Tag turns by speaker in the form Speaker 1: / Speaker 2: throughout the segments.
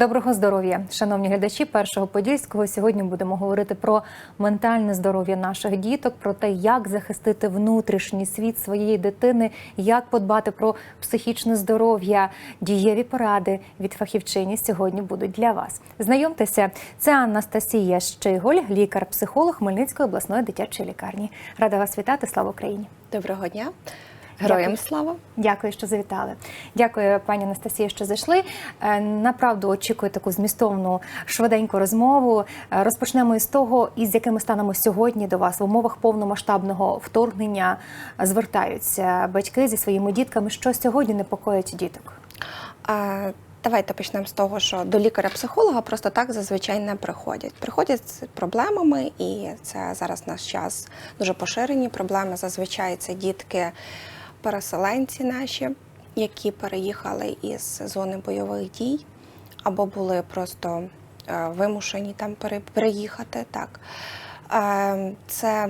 Speaker 1: Доброго здоров'я, шановні глядачі першого подільського. Сьогодні будемо говорити про ментальне здоров'я наших діток, про те, як захистити внутрішній світ своєї дитини, як подбати про психічне здоров'я. Дієві поради від фахівчині сьогодні будуть для вас. Знайомтеся, це Анастасія Щиголь, лікар-психолог Хмельницької обласної дитячої лікарні. Рада вас вітати. Слава Україні!
Speaker 2: Доброго дня, героям
Speaker 1: Дякую.
Speaker 2: слава.
Speaker 1: Дякую, що завітали. Дякую, пані Анастасія, що зайшли. Е, Направду очікую таку змістовну швиденьку розмову. Е, Розпочнемо із того, із якими станемо сьогодні до вас в умовах повномасштабного вторгнення звертаються батьки зі своїми дітками. Що сьогодні непокоїть діток?
Speaker 2: А, давайте почнемо з того, що до лікаря-психолога просто так зазвичай не приходять. Приходять з проблемами, і це зараз наш час дуже поширені проблеми. Зазвичай це дітки, переселенці наші, які переїхали із зони бойових дій, або були просто е, вимушені там переїхати. Так. Е, Це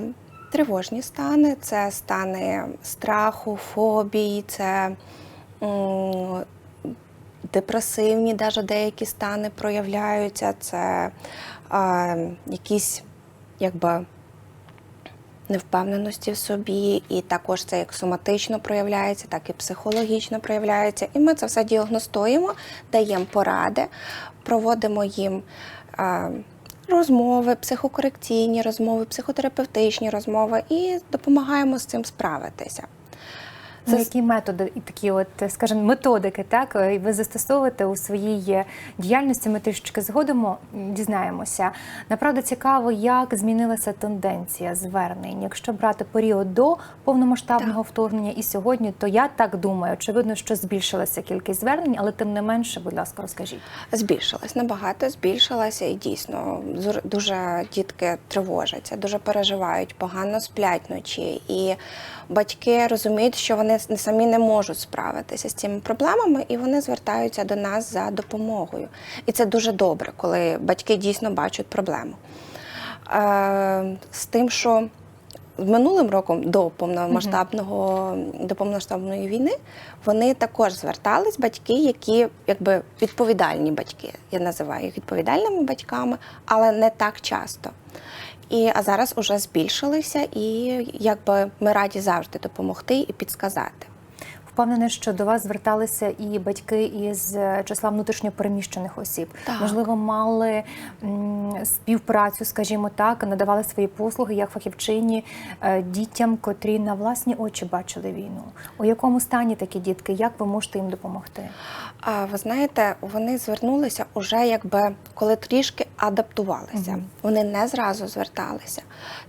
Speaker 2: тривожні стани, це стани страху, фобії, це депресивні, навіть деякі стани проявляються. Це е, якісь якби невпевненості в собі, і також це як соматично проявляється, так і психологічно проявляється. І ми це все діагностуємо, даємо поради, проводимо їм. Розмови, психокорекційні розмови, психотерапевтичні розмови і допомагаємо з цим справитися.
Speaker 1: Ну,
Speaker 2: Це-
Speaker 1: які методи і такі, от скажімо, методики, так ви застосовуєте у своїй е, діяльності? Ми трішечки згодом дізнаємося. Направду цікаво, як змінилася тенденція звернень. Якщо брати період до повномасштабного вторгнення і сьогодні, то я так думаю, очевидно, що збільшилася кількість звернень, але тим не менше, будь ласка, розкажіть.
Speaker 2: Збільшилась набагато, збільшилася і дійсно дуже дітки тривожаться, дуже переживають, погано сплять вночі. І батьки розуміють, що вони с- самі не можуть справитися з цими проблемами, і вони звертаються до нас за допомогою. І це дуже добре, коли батьки дійсно бачать проблему. Е, з тим, що минулим роком до повномасштабного до повномасштабної війни вони також звертались батьки, які якби відповідальні батьки. Я називаю їх відповідальними батьками, але не так часто. І а зараз уже збільшилися, і якби ми раді завжди допомогти і підсказати.
Speaker 1: Впевнена, що до вас зверталися і батьки із е, числа внутрішньопереміщених осіб.
Speaker 2: Так.
Speaker 1: Можливо, мали співпрацю, скажімо так, надавали свої послуги як фахівчині е, дітям, котрі на власні очі бачили війну. У якому стані такі дітки? Як ви можете їм допомогти?
Speaker 2: А ви знаєте, вони звернулися уже якби коли трішки адаптувалися.
Speaker 1: Угу.
Speaker 2: Вони не зразу зверталися.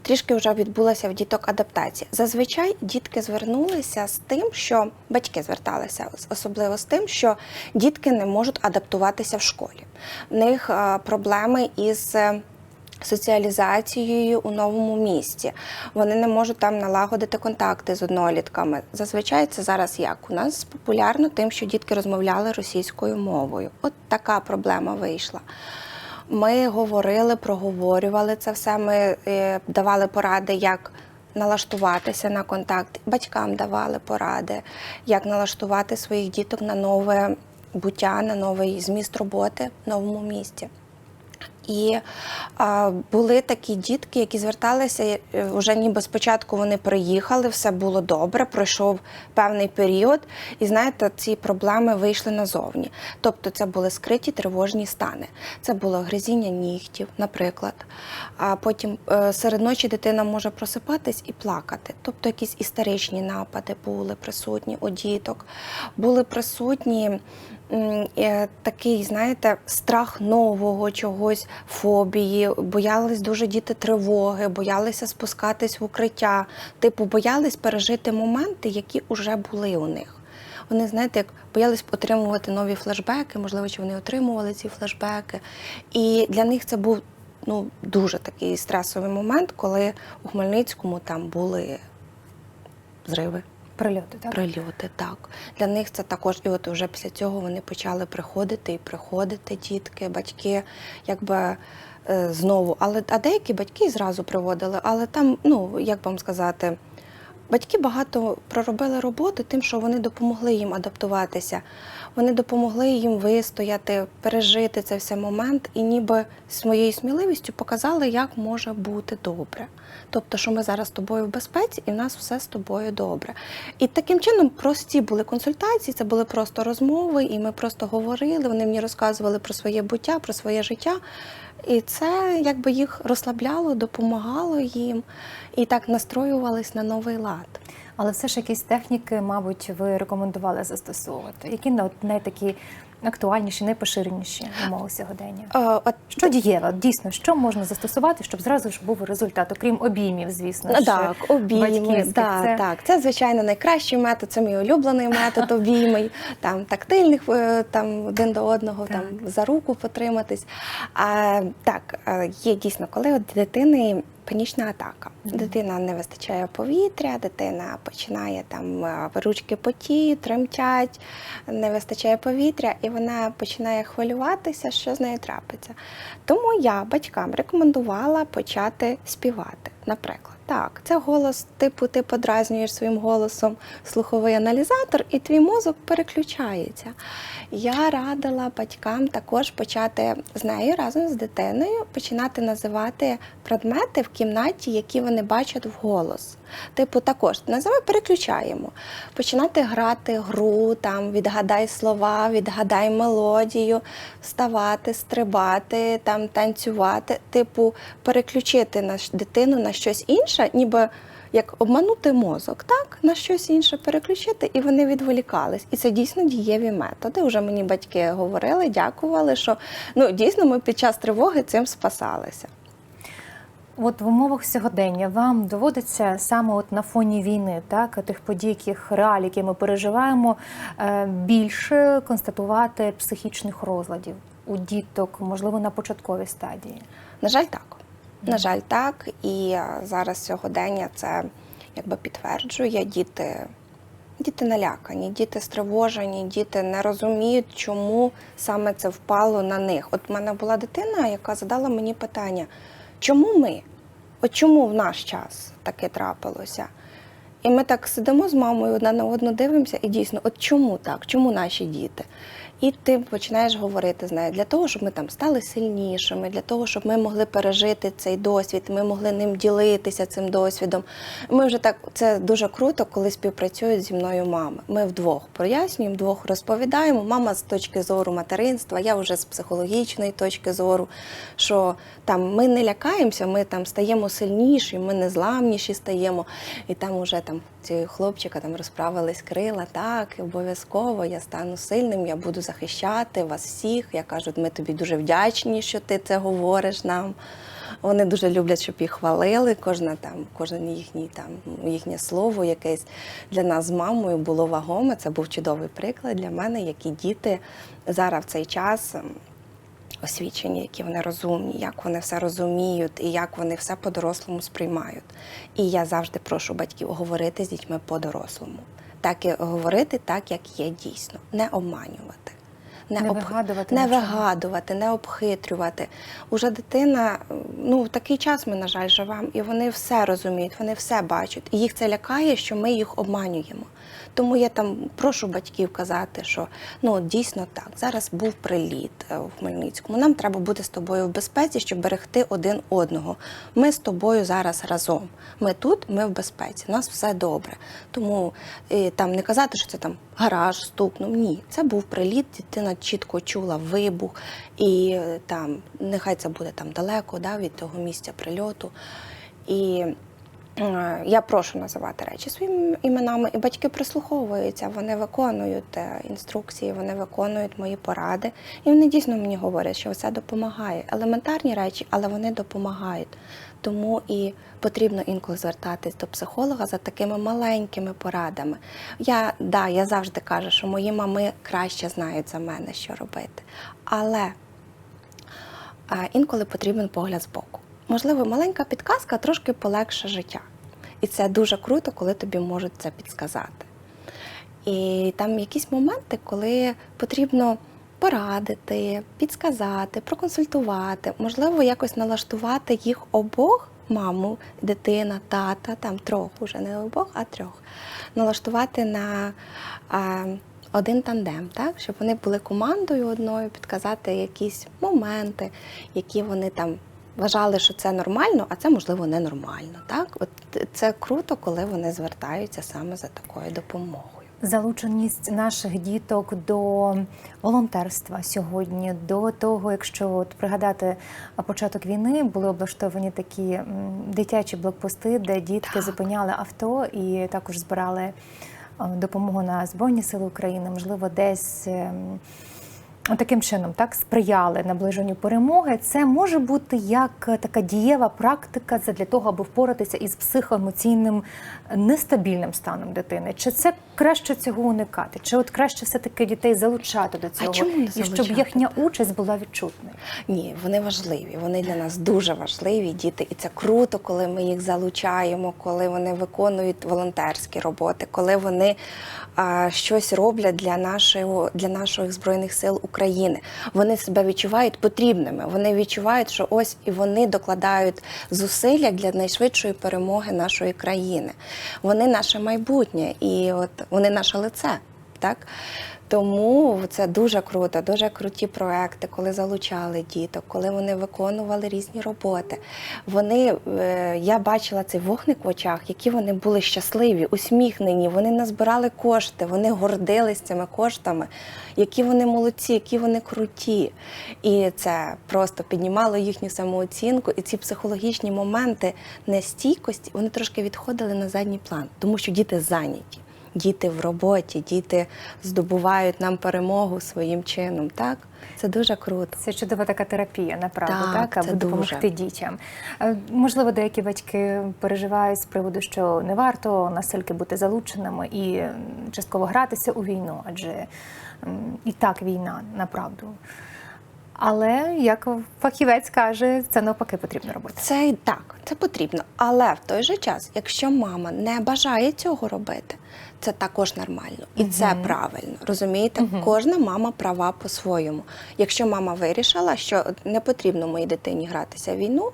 Speaker 2: Трішки вже відбулася в діток адаптація. Зазвичай дітки звернулися з тим, що батьки зверталися, особливо з тим, що дітки не можуть адаптуватися в школі. В них проблеми із. Соціалізацією у новому місті вони не можуть там налагодити контакти з однолітками. Зазвичай це зараз як у нас популярно тим, що дітки розмовляли російською мовою. От така проблема вийшла. Ми говорили, проговорювали це все. Ми е, давали поради, як налаштуватися на контакт. Батькам давали поради, як налаштувати своїх діток на нове буття, на новий зміст роботи в новому місті. І а, були такі дітки, які зверталися е, вже ніби спочатку вони приїхали, все було добре, пройшов певний період, і знаєте, ці проблеми вийшли назовні. Тобто це були скриті тривожні стани. Це було гризіння нігтів, наприклад. А потім е, серед ночі дитина може просипатись і плакати. Тобто якісь істеричні напади були присутні у діток, були присутні е, такий, знаєте, страх нового чогось, фобії, боялись дуже діти тривоги, боялися спускатись в укриття, типу, боялись пережити моменти, які вже були у них. Вони, знаєте, як боялись отримувати нові флешбеки, можливо, чи вони отримували ці флешбеки. І для них це був ну, дуже такий стресовий момент, коли у Хмельницькому там були зриви.
Speaker 1: Прильоти, так?
Speaker 2: Прильоти, так. Для них це також, і от вже після цього вони почали приходити і приходити дітки, батьки, якби е, знову. Але а деякі батьки зразу приводили, але там, ну як вам сказати, батьки багато проробили роботи тим, що вони допомогли їм адаптуватися. Вони допомогли їм вистояти, пережити цей все момент і ніби своєю сміливістю показали, як може бути добре. Тобто, що ми зараз з тобою в безпеці і в нас все з тобою добре. І таким чином прості були консультації, це були просто розмови, і ми просто говорили. Вони мені розказували про своє буття, про своє життя. І це якби їх розслабляло, допомагало їм і так настроювались на новий лад.
Speaker 1: Але все ж якісь техніки, мабуть, ви рекомендували застосовувати. Які от найтакі актуальніші, найпоширеніші умови сьогодення?
Speaker 2: От
Speaker 1: Що дієво? Дійсно, що можна застосувати, щоб зразу ж був результат, окрім обіймів, звісно.
Speaker 2: Так, обійми, да,
Speaker 1: Це-
Speaker 2: так. Це звичайно найкращий метод. Це мій улюблений метод обійми, там тактильних е, там один до одного, там за руку потриматись. А, так, е, є дійсно, коли от дитини. Панічна атака. Дитина не вистачає повітря, дитина починає там е, ручки потіють, тремтять, не вистачає повітря, і вона починає хвилюватися, що з нею трапиться. Тому я батькам рекомендувала почати співати. Наприклад, так, це голос, типу, ти подразнюєш своїм голосом слуховий аналізатор, і твій мозок переключається. Я радила батькам також почати з нею разом з дитиною починати називати предмети в кімнаті, які вони бачать вголос. Типу, також називай, переключаємо. Починати грати гру, там відгадай слова, відгадай мелодію, вставати, стрибати, там танцювати. Типу, переключити наш дитину на щось інше, ніби як обманути мозок, так на щось інше переключити, і вони відволікались. І це дійсно дієві методи. Уже мені батьки говорили, дякували, що ну дійсно ми під час тривоги цим спасалися.
Speaker 1: От в умовах сьогодення вам доводиться саме от на фоні війни, так тих подій, яких реалій, які ми переживаємо, е, більше констатувати психічних розладів у діток, можливо, на початковій стадії.
Speaker 2: На жаль, так. На жаль, так. І е, зараз сьогодення це якби підтверджує діти. Діти налякані, діти стривожені, діти не розуміють, чому саме це впало на них. От в мене була дитина, яка задала мені питання: чому ми? От чому в наш час таке трапилося? І ми так сидимо з мамою одна на одну дивимося, і дійсно, от чому так? Чому наші діти? І ти починаєш говорити з нею для того, щоб ми там стали сильнішими, для того, щоб ми могли пережити цей досвід, ми могли ним ділитися цим досвідом. Ми вже так це дуже круто, коли співпрацюють зі мною мами. Ми вдвох прояснюємо, вдвох розповідаємо. Мама з точки зору материнства, я вже з психологічної точки зору, що там ми не лякаємося, ми там стаємо сильніші, ми незламніші стаємо. І там уже там ці хлопчика там розправились крила. Так, обов'язково я стану сильним, я буду захищати вас всіх. Я кажу, ми тобі дуже вдячні, що ти це говориш нам. Вони дуже люблять, щоб їх хвалили. Кожна там, кожен їхній там їхнє слово якесь для нас з мамою було вагоме. Це був чудовий приклад для мене, які діти зараз в цей час ем, освічені, які вони розумні, як вони все розуміють і як вони все по-дорослому сприймають. І я завжди прошу батьків говорити з дітьми по-дорослому. Так і говорити так, як є дійсно, не обманювати.
Speaker 1: Не
Speaker 2: обх-
Speaker 1: вигадувати
Speaker 2: не вигадувати, не обхитрювати. Уже дитина, ну в такий час ми, на жаль, живемо, і вони все розуміють, вони все бачать. І їх це лякає, що ми їх обманюємо. Тому я там прошу батьків казати, що ну дійсно так, зараз був приліт е, в Хмельницькому. Нам треба бути з тобою в безпеці, щоб берегти один одного. Ми з тобою зараз разом. Ми тут, ми в безпеці. У нас все добре. Тому е, там не казати, що це там гараж стукнув. Ні, це був приліт. Дитина чітко чула вибух, і е, там нехай це буде там далеко да, від того місця прильоту. І Я прошу називати речі своїми іменами, і батьки прислуховуються, вони виконують е, інструкції, вони виконують мої поради. І вони дійсно мені говорять, що це допомагає. Елементарні речі, але вони допомагають. Тому і потрібно інколи звертатись до психолога за такими маленькими порадами. Я, да, я завжди кажу, що мої мами краще знають за мене, що робити. Але інколи потрібен погляд збоку. Можливо, маленька підказка трошки полегше життя. І це дуже круто, коли тобі можуть це підсказати. І там якісь моменти, коли потрібно порадити, підсказати, проконсультувати, можливо, якось налаштувати їх обох маму, дитина, тата, там трьох, уже не обох, а трьох, налаштувати на а, один тандем, так? щоб вони були командою одною, підказати якісь моменти, які вони там вважали, що це нормально, а це можливо ненормально. Так? От це круто, коли вони звертаються саме за такою допомогою.
Speaker 1: Залученість наших діток до волонтерства сьогодні, до того, якщо от пригадати початок війни, були облаштовані такі дитячі блокпости, де дітки
Speaker 2: Так.
Speaker 1: зупиняли авто і також збирали допомогу на Збройні Сили України, можливо, десь. Таким чином, так сприяли наближенню перемоги. Це може бути як е, така дієва практика для того, аби впоратися із психоемоційним нестабільним станом дитини. Чи це краще цього уникати? Чи от краще все таки дітей залучати до цього,
Speaker 2: чому не
Speaker 1: і щоб їхня участь була відчутною?
Speaker 2: Ні, вони важливі. Вони для нас дуже важливі діти, і це круто, коли ми їх залучаємо, коли вони виконують волонтерські роботи, коли вони а, щось роблять для нашого для наших збройних сил України. Вони себе відчувають потрібними. Вони відчувають, що ось і вони докладають зусилля для найшвидшої перемоги нашої країни. Вони наше майбутнє, і от вони наше лице. Так? Тому це дуже круто, дуже круті проекти, коли залучали діток, коли вони виконували різні роботи. Вони, е, я бачила цей вогник в очах, які вони були щасливі, усміхнені, вони назбирали кошти, вони гордились цими коштами, які вони молодці, які вони круті. І це просто піднімало їхню самооцінку. І ці психологічні моменти нестійкості вони трошки відходили на задній план, тому що діти зайняті. Діти в роботі, діти здобувають нам перемогу своїм чином. Так, це дуже круто.
Speaker 1: Це чудова така терапія, направду,
Speaker 2: Так,
Speaker 1: так, аби допомогти
Speaker 2: дуже.
Speaker 1: дітям. Е, Можливо, деякі батьки переживають з приводу, що не варто настільки бути залученими і частково гратися у війну, адже і так війна, направду. Але як фахівець каже, це навпаки потрібно робити.
Speaker 2: Це і так, це потрібно. Але в той же час, якщо мама не бажає цього робити, це також нормально і це правильно. Розумієте, кожна мама права по-своєму. Якщо мама вирішила, що не потрібно моїй дитині гратися в війну,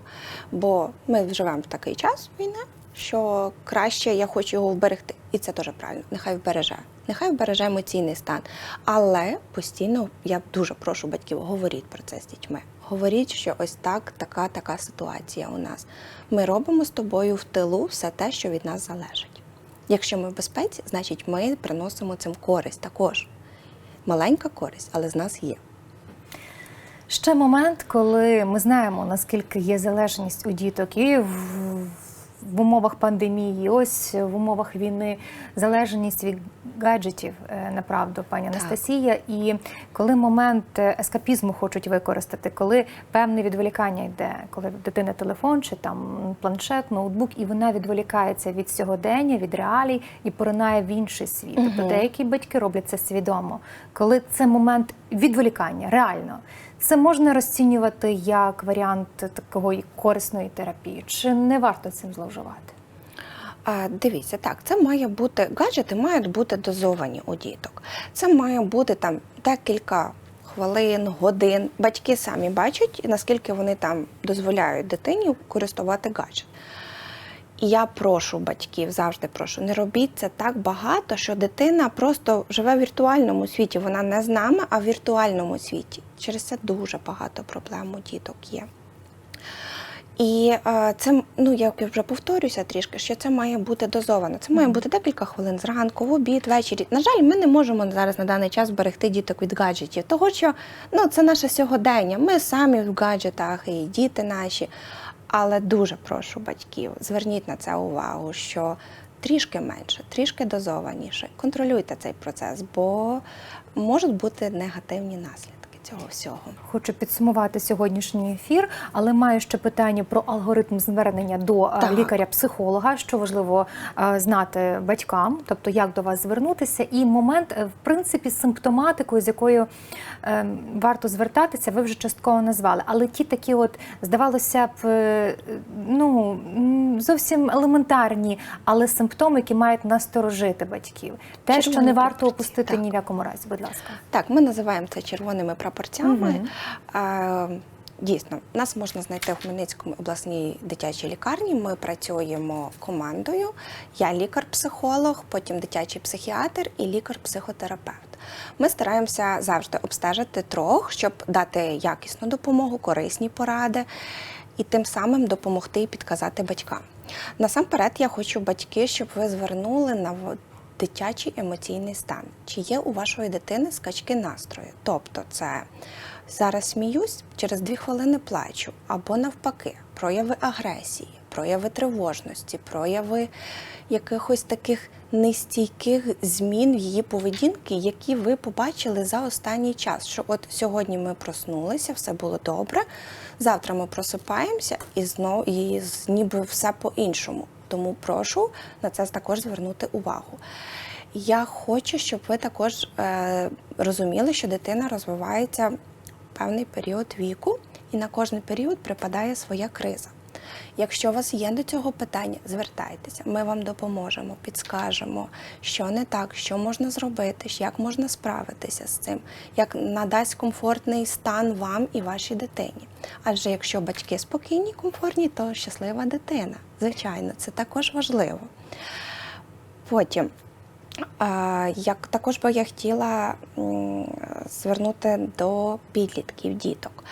Speaker 2: бо ми живемо в такий час війни, що краще я хочу його вберегти. І це теж правильно. Нехай вбереже. Нехай вбереже емоційний стан. Але постійно я дуже прошу батьків, говоріть про це з дітьми. Говоріть, що ось так, така, така ситуація у нас. Ми робимо з тобою в тилу все те, що від нас залежить. Якщо ми в безпеці, значить ми приносимо цим користь також. Маленька користь, але з нас є.
Speaker 1: Ще момент, коли ми знаємо, наскільки є залежність у діток і в, в умовах пандемії, ось в умовах війни, залежність від гаджетів, е, направду, пані Анастасія. І коли момент ескапізму хочуть використати, коли певне відволікання йде, коли в дитини телефон чи там планшет, ноутбук, і вона відволікається від сьогодення, від реалій і поринає в інший світ. Тобто деякі батьки роблять це свідомо, коли це момент відволікання, реально. Це можна розцінювати як варіант такої корисної терапії, чи не варто цим зловживати?
Speaker 2: Дивіться, так, це має бути гаджети мають бути дозовані у діток. Це має бути там декілька хвилин, годин. Батьки самі бачать, наскільки вони там дозволяють дитині користувати гаджет. І я прошу батьків, завжди прошу, не робіть це так багато, що дитина просто живе в віртуальному світі. Вона не з нами, а в віртуальному світі. Через це дуже багато проблем у діток є. І е, це, ну я вже повторюся трішки, що це має бути дозовано. Це має бути декілька хвилин зранку, в обід, ввечері. На жаль, ми не можемо зараз на даний час берегти діток від гаджетів, того що ну, це наше сьогодення. Ми самі в гаджетах, і діти наші. Але дуже прошу батьків, зверніть на це увагу, що трішки менше, трішки дозованіше. Контролюйте цей процес, бо можуть бути негативні наслідки цього всього.
Speaker 1: Хочу підсумувати сьогоднішній ефір, але маю ще питання про алгоритм звернення до е, лікаря-психолога, що важливо е, знати батькам, тобто як до вас звернутися, і момент, е, в принципі, з симптоматикою, з якою варто звертатися, ви вже частково назвали. Але ті такі, от здавалося б, ну зовсім елементарні, але симптоми, які мають насторожити батьків, те, що не варто опустити
Speaker 2: так.
Speaker 1: ні в якому разі. Будь ласка.
Speaker 2: Так, ми називаємо це червоними прапорцями. Е, Дійсно, нас можна знайти в Хмельницькому обласній дитячій лікарні. Ми працюємо командою. Я лікар-психолог, потім дитячий психіатр і лікар-психотерапевт. Ми стараємося завжди обстежити трьох, щоб дати якісну допомогу, корисні поради і тим самим допомогти і підказати батькам. Насамперед, я хочу батьки, щоб ви звернули на дитячий емоційний стан. Чи є у вашої дитини скачки настрою? Тобто, це зараз сміюсь, через дві хвилини плачу, або навпаки, прояви агресії, прояви тривожності, прояви якихось таких нестійких змін в її поведінки, які ви побачили за останній час. Що от сьогодні ми проснулися, все було добре. Завтра ми просипаємося і знову і ніби все по-іншому. Тому прошу на це також звернути увагу. Я хочу, щоб ви також е, розуміли, що дитина розвивається певний період віку, і на кожний період припадає своя криза. Якщо у вас є до цього питання, звертайтеся, ми вам допоможемо, підскажемо, що не так, що можна зробити, як можна справитися з цим, як надасть комфортний стан вам і вашій дитині. Адже якщо батьки спокійні, комфортні, то щаслива дитина. Звичайно, це також важливо. Потім, як також би я хотіла звернути до підлітків діток.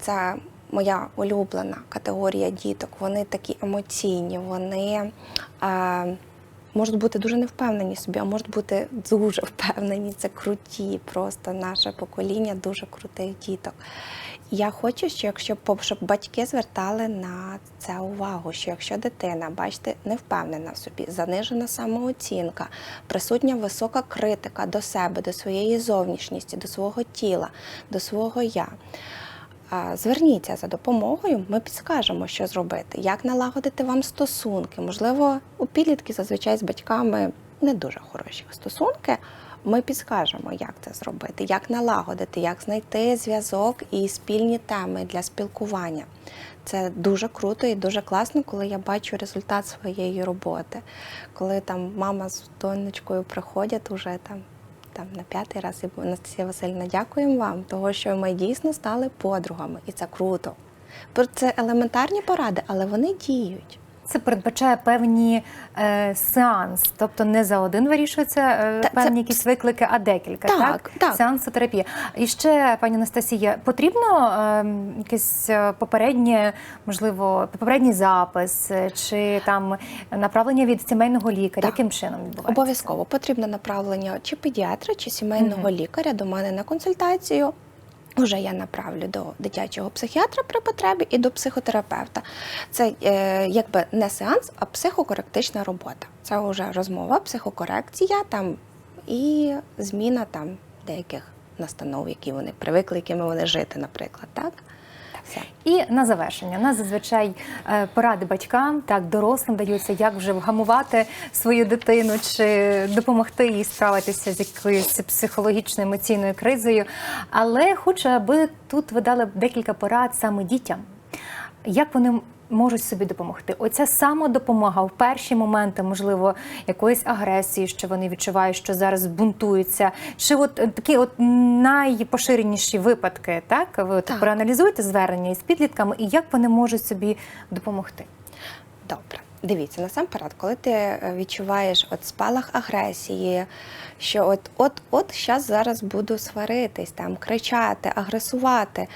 Speaker 2: Це моя улюблена категорія діток. Вони такі емоційні, вони е, можуть бути дуже невпевнені собі, а можуть бути дуже впевнені. Це круті, просто наше покоління дуже крутих діток. Я хочу, що якщо щоб батьки звертали на це увагу, що якщо дитина, бачите, не впевнена в собі, занижена самооцінка, присутня висока критика до себе, до своєї зовнішністі, до свого тіла, до свого я. Зверніться за допомогою, ми підскажемо, що зробити, як налагодити вам стосунки. Можливо, у підлітків зазвичай з батьками не дуже хороші стосунки. Ми підскажемо, як це зробити, як налагодити, як знайти зв'язок і спільні теми для спілкування. Це дуже круто і дуже класно, коли я бачу результат своєї роботи. Коли там мама з донечкою приходять уже там. Там на п'ятий раз і Анастасія Васильівна, дякуємо вам, того що ми дійсно стали подругами, і це круто. Про Це елементарні поради, але вони діють.
Speaker 1: Це передбачає певні е, сеанс, тобто не за один вирішуються е,
Speaker 2: Та-
Speaker 1: певні
Speaker 2: це-
Speaker 1: якісь виклики, а декілька.
Speaker 2: Так,
Speaker 1: Так,
Speaker 2: так.
Speaker 1: Сеансотерапія. І ще, пані Анастасія, потрібно е, якийсь е, попереднє, можливо, попередній запис е, чи там направлення від сімейного лікаря?
Speaker 2: Так.
Speaker 1: Яким чином відбувається?
Speaker 2: Обов'язково потрібно направлення чи педіатра, чи сімейного лікаря до мене на консультацію. Уже я направлю до дитячого психіатра при потребі і до психотерапевта. Це е, якби не сеанс, а психокоректична робота. Це вже розмова, психокорекція там і зміна там деяких настанов, які вони привикли, якими вони жити, наприклад. Так? Все.
Speaker 1: І на завершення, нас зазвичай е, поради батькам, так дорослим даються, як вже вгамувати свою дитину чи допомогти їй справитися з якоюсь психологічною емоційною кризою. Але хочу, аби тут ви дали декілька порад саме дітям, як вони. Можуть собі допомогти. Оця самодопомога в перші моменти, можливо, якоїсь агресії, що вони відчувають, що зараз бунтуються. Чи от е, такі от найпоширеніші випадки, так? Ви от
Speaker 2: Так.
Speaker 1: проаналізуєте звернення із підлітками і як вони можуть собі допомогти?
Speaker 2: Добре, дивіться, насамперед, коли ти е, відчуваєш от спалах агресії, що от от от зараз буду сваритись, там кричати, агресувати.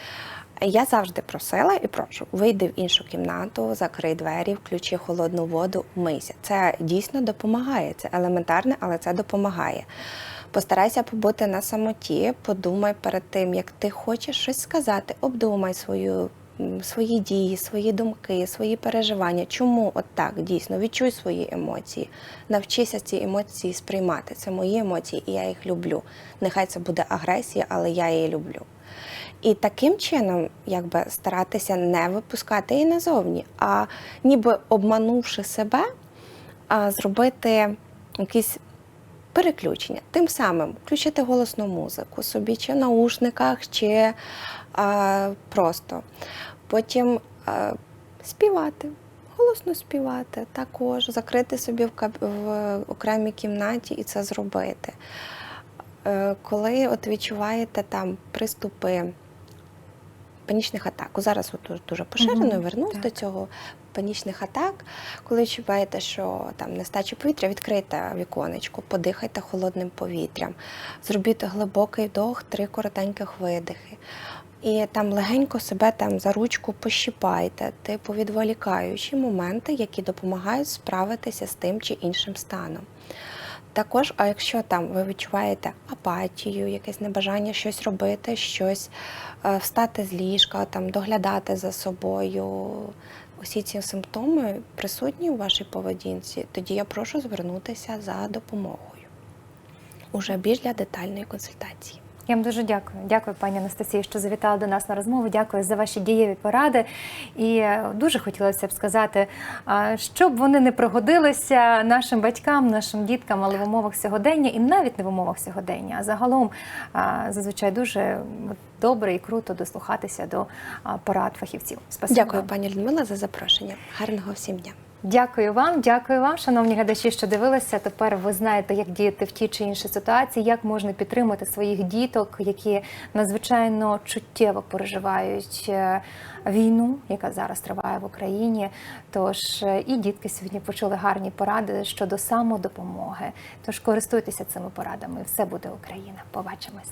Speaker 2: Я завжди просила і прошу, вийди в іншу кімнату, закрий двері, включи холодну воду, мийся. Це дійсно допомагає. Це елементарне, але це допомагає. Постарайся побути на самоті, подумай перед тим, як ти хочеш щось сказати, обдумай свою свої дії, свої думки, свої переживання. Чому от так дійсно відчуй свої емоції, навчися ці емоції сприймати. Це мої емоції, і я їх люблю. Нехай це буде агресія, але я її люблю. І таким чином, якби старатися не випускати її назовні, а ніби обманувши себе, зробити якісь переключення. Тим самим включити голосну музику собі, чи в наушниках, чи а, просто. Потім а, співати, голосно співати, також закрити собі в, в окремій кімнаті і це зробити. Е, Коли от відчуваєте там приступи панічних атак. Зараз от дуже- поширено,
Speaker 1: Мгм,
Speaker 2: вернусь
Speaker 1: так.
Speaker 2: до цього панічних атак. Коли відчуваєте, що там нестача повітря, відкрийте віконечко, подихайте холодним повітрям, зробіть глибокий вдох, три коротеньких видихи. І там легенько себе там за ручку пощіпайте, типу відволікаючі моменти, які допомагають справитися з тим чи іншим станом. Також, а якщо там ви відчуваєте апатію, якесь небажання щось робити, щось е, встати з ліжка, там доглядати за собою, усі ці симптоми присутні у вашій поведінці, тоді я прошу звернутися за допомогою уже більш для детальної консультації.
Speaker 1: Я вам дуже дякую. Дякую, пані Анастасії, що завітали до нас на розмову. Дякую за ваші дієві поради. І е, дуже хотілося б сказати, щоб вони не пригодилися нашим батькам, нашим діткам, але в умовах сьогодення, і навіть не в умовах сьогодення, а загалом зазвичай дуже добре і круто дослухатися до порад фахівців. Спасибо
Speaker 2: Дякую, пані Людмила, за запрошення. Гарного всім дня.
Speaker 1: Дякую вам, дякую вам, шановні глядачі, що дивилися. Тепер ви знаєте, як діяти в тій чи іншій ситуації, як можна підтримати своїх діток, які надзвичайно чуттєво переживають е, війну, яка зараз триває в Україні. Тож е, і дітки сьогодні почули гарні поради щодо самодопомоги. Тож користуйтеся цими порадами. Все буде Україна. Побачимось.